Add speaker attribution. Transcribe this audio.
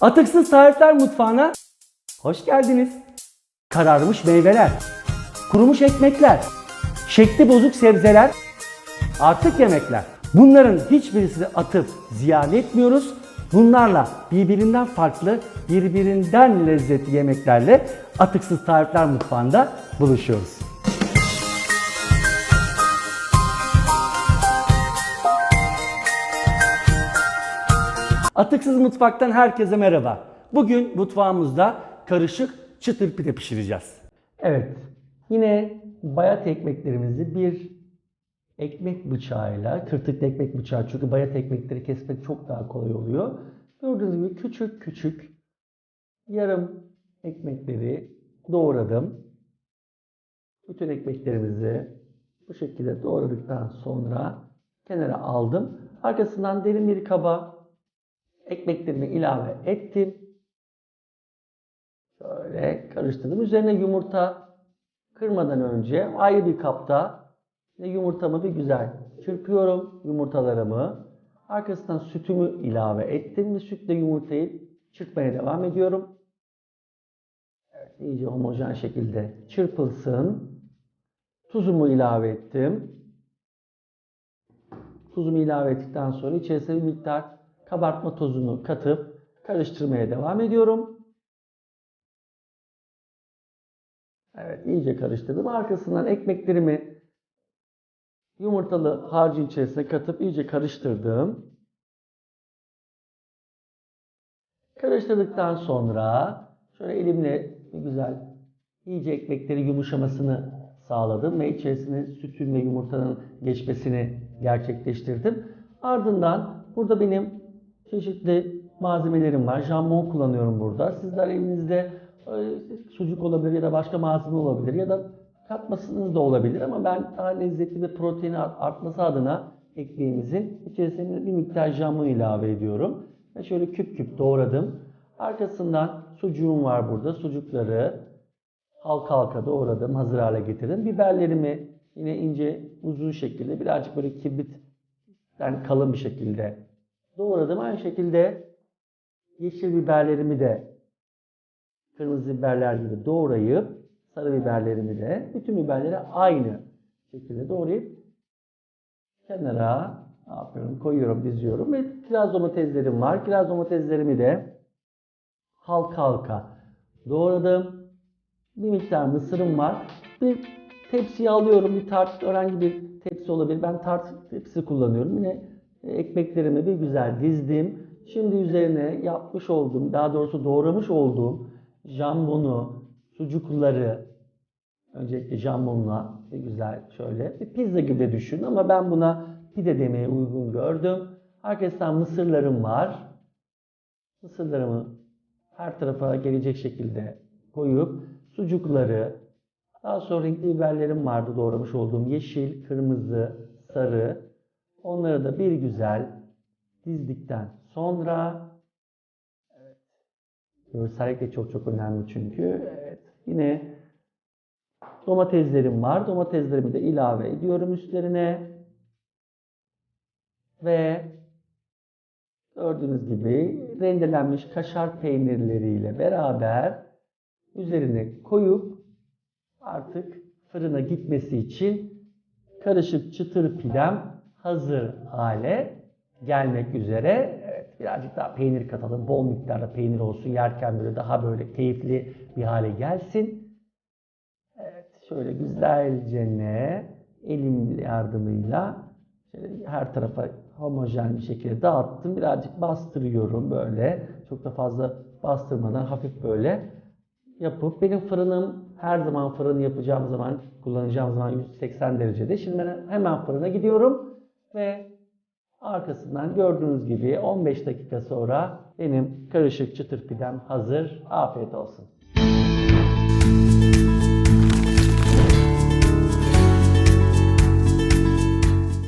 Speaker 1: Atıksız Tarifler Mutfağı'na hoş geldiniz. Kararmış meyveler, kurumuş ekmekler, şekli bozuk sebzeler, artık yemekler. Bunların hiçbirisini atıp ziyan etmiyoruz. Bunlarla birbirinden farklı, birbirinden lezzetli yemeklerle Atıksız Tarifler Mutfağı'nda buluşuyoruz. Atıksız Mutfak'tan herkese merhaba. Bugün mutfağımızda karışık çıtır pide pişireceğiz. Evet, yine bayat ekmeklerimizi bir ekmek bıçağıyla, tırtıklı ekmek bıçağı çünkü bayat ekmekleri kesmek çok daha kolay oluyor. Gördüğünüz gibi küçük küçük yarım ekmekleri doğradım. Bütün ekmeklerimizi bu şekilde doğradıktan sonra kenara aldım. Arkasından derin bir kaba ekmeklerimi ilave ettim. Şöyle karıştırdım. Üzerine yumurta kırmadan önce ayrı bir kapta yumurtamı bir güzel çırpıyorum yumurtalarımı. Arkasından sütümü ilave ettim ve sütle yumurtayı çırpmaya devam ediyorum. Evet, iyice homojen şekilde çırpılsın. Tuzumu ilave ettim. Tuzumu ilave ettikten sonra içerisine bir miktar kabartma tozunu katıp karıştırmaya devam ediyorum. Evet iyice karıştırdım. Arkasından ekmeklerimi yumurtalı harcın içerisine katıp iyice karıştırdım. Karıştırdıktan sonra şöyle elimle güzel iyice ekmekleri yumuşamasını sağladım ve içerisine sütün ve yumurtanın geçmesini gerçekleştirdim. Ardından burada benim çeşitli malzemelerim var. Jambon kullanıyorum burada. Sizler elinizde e, sucuk olabilir ya da başka malzeme olabilir ya da katmasınız da olabilir ama ben daha lezzetli ve proteini artması adına ekmeğimizin içerisine bir miktar jambon ilave ediyorum. Ve şöyle küp küp doğradım. Arkasından sucuğum var burada. Sucukları halka halka doğradım. Hazır hale getirdim. Biberlerimi yine ince uzun şekilde birazcık böyle kibrit yani kalın bir şekilde doğradım. Aynı şekilde yeşil biberlerimi de kırmızı biberler gibi doğrayıp sarı biberlerimi de bütün biberleri aynı şekilde doğrayıp kenara ne yapıyorum? Koyuyorum, diziyorum ve kiraz domateslerim var. Kiraz domateslerimi de halka halka doğradım. Bir miktar mısırım var. Bir tepsiye alıyorum. Bir tart, herhangi bir tepsi olabilir. Ben tart tepsi kullanıyorum. Yine ekmeklerimi bir güzel dizdim. Şimdi üzerine yapmış olduğum, daha doğrusu doğramış olduğum jambonu, sucukları, öncelikle jambonla bir güzel şöyle bir pizza gibi de düşünün ama ben buna pide demeye uygun gördüm. Arkasından mısırlarım var. Mısırlarımı her tarafa gelecek şekilde koyup sucukları, daha sonra renkli biberlerim vardı doğramış olduğum yeşil, kırmızı, sarı. Onları da bir güzel dizdikten sonra evet, görsellik de çok çok önemli çünkü. Evet, yine domateslerim var. Domateslerimi de ilave ediyorum üstlerine. Ve gördüğünüz gibi rendelenmiş kaşar peynirleriyle beraber üzerine koyup artık fırına gitmesi için karışık çıtır pidem hazır hale gelmek üzere. Evet, birazcık daha peynir katalım. Bol miktarda peynir olsun. Yerken böyle daha böyle keyifli bir hale gelsin. Evet, şöyle güzelce ne elim yardımıyla her tarafa homojen bir şekilde dağıttım. Birazcık bastırıyorum böyle. Çok da fazla bastırmadan hafif böyle yapıp benim fırınım her zaman fırın yapacağım zaman kullanacağım zaman 180 derecede. Şimdi ben hemen fırına gidiyorum ve arkasından gördüğünüz gibi 15 dakika sonra benim karışık çıtır pidem hazır. Afiyet olsun.